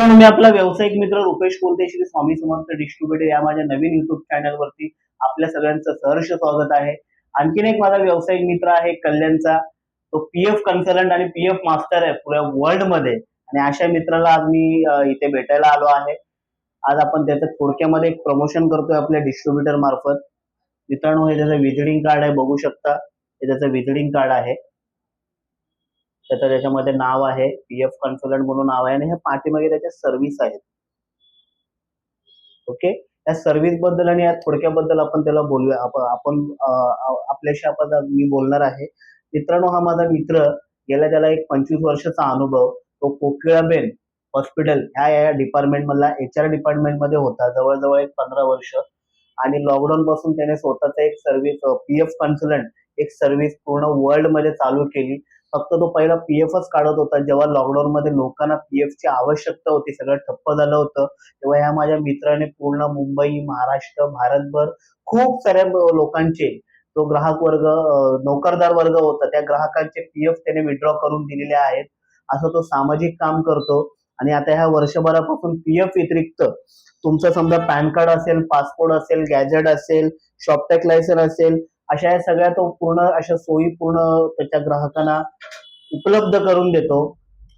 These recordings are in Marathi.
मित्रांनो मी आपला व्यावसायिक मित्र रुपेश कोलते श्री स्वामी समर्थ डिस्ट्रीब्युटर या माझ्या नवीन युट्यूब चॅनलवरती आपल्या सगळ्यांचं सहर्ष स्वागत आहे. आणखीन एक माझा व्यावसायिक मित्र आहे कल्याणचा. तो पीएफ कन्सल्टंट आणि पीएफ मास्टर आहे पुऱ्या वर्ल्डमध्ये. आणि अशा मित्राला आज मी इथे भेटायला आलो आहे. आज आपण त्याचं थोडक्यामध्ये एक प्रमोशन करतोय आपल्या डिस्ट्रीब्युटर मार्फत. मित्रांनो हे त्याचं विजिटिंग कार्ड आहे बघू शकता. हे त्याचं विजिटिंग कार्ड आहे. त्याचं त्याच्यामध्ये नाव आहे पीएफ कन्सल्टंट म्हणून नाव आहे. आणि ह्या पाठीमागे त्याच्या सर्व्हिस आहेत. ओके या सर्व्हिसबद्दल आणि या थोडक्याबद्दल आपण त्याला बोलूया. आपण आपल्याशी आपण मी बोलणार आहे. मित्रांनो हा माझा मित्र गेल्या त्याला एक पंचवीस वर्षाचा अनुभव. तो कोकिळाबेन हॉस्पिटल ह्या या डिपार्टमेंट मधला एच आर डिपार्टमेंटमध्ये होता. जवळजवळ एक पंधरा वर्ष. आणि लॉकडाऊन पासून त्याने स्वतःचा एक सर्व्हिस पीएफ कन्सल्टंट एक सर्व्हिस पूर्ण वर्ल्डमध्ये चालू केली. फक्त तो पहिला पीएफच काढत होता. जेव्हा लॉकडाऊन मध्ये लोकांना पीएफ ची आवश्यकता होती सगळं ठप्प झालं होतं तेव्हा ह्या माझ्या मित्राने पूर्ण मुंबई महाराष्ट्र भारतभर खूप साऱ्या लोकांचे तो ग्राहक वर्ग नोकरदार वर्ग होता त्या ग्राहकांचे पीएफ त्याने विड्रॉ करून दिलेले आहेत. असं तो सामाजिक काम करतो. आणि आता ह्या वर्षभरापासून पीएफ व्यतिरिक्त तुमचं समजा पॅन कार्ड असेल पासपोर्ट असेल गॅजेट असेल शॉपटॅक लायसन असेल अशा या सगळ्या तो पूर्ण अशा सोयी पूर्ण त्याच्या ग्राहकांना उपलब्ध करून देतो.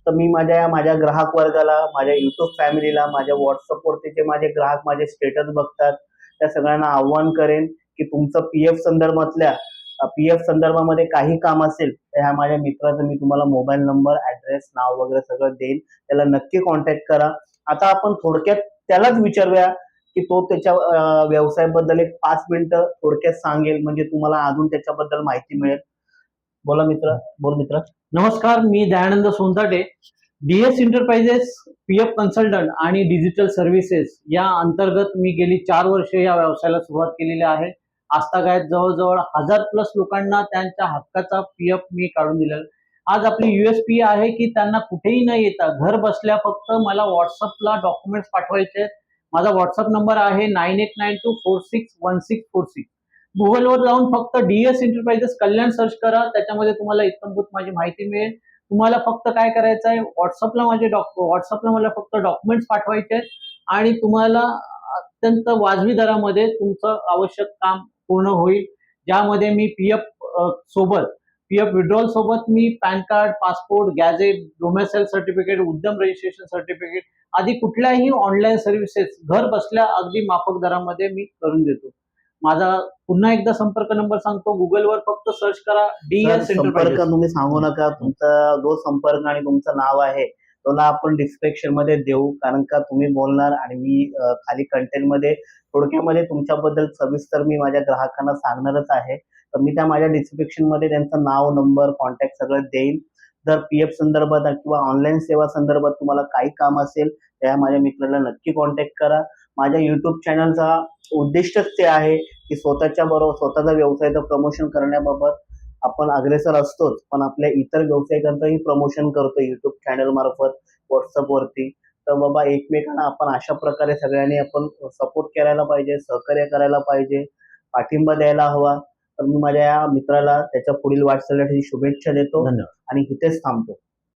तर मी माझ्या या माझ्या ग्राहक वर्गाला माझ्या युट्यूब फॅमिलीला माझ्या व्हॉट्सअप वरती जे माझे ग्राहक माझे स्टेटस बघतात त्या सगळ्यांना आव्हान करेन की तुमचं पीएफ संदर्भातल्या पीएफ संदर्भामध्ये काही काम असेल तर ह्या माझ्या मित्राचं मी तुम्हाला मोबाईल नंबर ऍड्रेस नाव वगैरे सगळं देईन. त्याला नक्की कॉन्टॅक्ट करा. आता आपण थोडक्यात त्यालाच विचारूया की तो त्याच्या व्यवसायाबद्दल एक पाच मिनिटं थोडक्यात सांगेल. म्हणजे तुम्हाला अजून त्याच्याबद्दल माहिती मिळेल. बोला मित्र. बोल मित्र. नमस्कार मी Dayanand Sontate. DS enterprises PF consultant आणि डिजिटल सर्व्हिसेस या अंतर्गत मी गेली चार वर्ष या व्यवसायाला सुरुवात केलेली आहे. आजतागायत जवळजवळ हजार प्लस लोकांना त्यांच्या हक्काचा पीएफ मी काढून दिलेला. आज आपली युएसपी आहे की त्यांना कुठेही न येता घर बसल्या फक्त मला व्हॉट्सअपला डॉक्युमेंट्स पाठवायचे आहेत. माझा व्हॉट्सअप नंबर आहे nine eight nine two four six one six four six गुगलवर जाऊन फक्त डीएस एंटरप्राइजेस कल्याण सर्च करा. त्याच्यामध्ये तुम्हाला इत्तमभूत माझी माहिती मिळेल. तुम्हाला फक्त काय करायचं आहे? व्हॉट्सअपला माझे डॉक व्हॉट्सअपला मला फक्त डॉक्युमेंट्स पाठवायचे आहेत. आणि तुम्हाला अत्यंत वाजवी दरामध्ये तुमचं आवश्यक काम पूर्ण होईल. ज्यामध्ये मी पी एफ सोबत पीएफ विड्रॉल सोबत मी PAN card passport gazette domicile certificate Udyam registration certificate आदी कुठल्याही ऑनलाईन सर्व्हिसेस घर बसल्या अगदी माफक दरामध्ये मी करून देतो. माझा पुन्हा एकदा संपर्क नंबर सांगतो. गुगलवर फक्त सर्च करा डीएस संपर्क तुम्ही सांगू नका. तुमचा जो संपर्क आणि तुमचं नाव आहे त्याला आपण डिस्क्रिप्शनमध्ये देऊ. कारण का तुम्ही बोलणार आणि मी खाली कंटेंटमध्ये थोडक्यामध्ये तुमच्याबद्दल सविस्तर मी माझ्या ग्राहकांना सांगणारच आहे. तर मी त्या माझ्या डिस्क्रिप्शनमध्ये त्यांचं नाव नंबर कॉन्टॅक्ट सगळं देईन. जर पी एफ संदर्भात किंवा ऑनलाईन सेवा संदर्भात तुम्हाला काही काम असेल त्या माझ्या मित्राला नक्की कॉन्टॅक्ट करा. माझ्या युट्यूब चॅनलचा उद्दिष्टच ते आहे की स्वतःच्या बरोबर स्वतःचा व्यवसायाचं प्रमोशन करण्याबाबत आपण अग्रेसर असतोच पण आपल्या इतर व्यावसायिकांचंही प्रमोशन करतो युट्यूब चॅनल मार्फत व्हॉट्सअपवरती तर बाबा एकमेकांना आपण अशा प्रकारे सगळ्यांनी आपण सपोर्ट करायला पाहिजे सहकार्य करायला पाहिजे पाठिंबा द्यायला हवा. तर मी माझ्या या मित्राला त्याच्या पुढील वाटचालीसाठी शुभेच्छा देतो धन्यवाद. आणि इथेच थांबतो.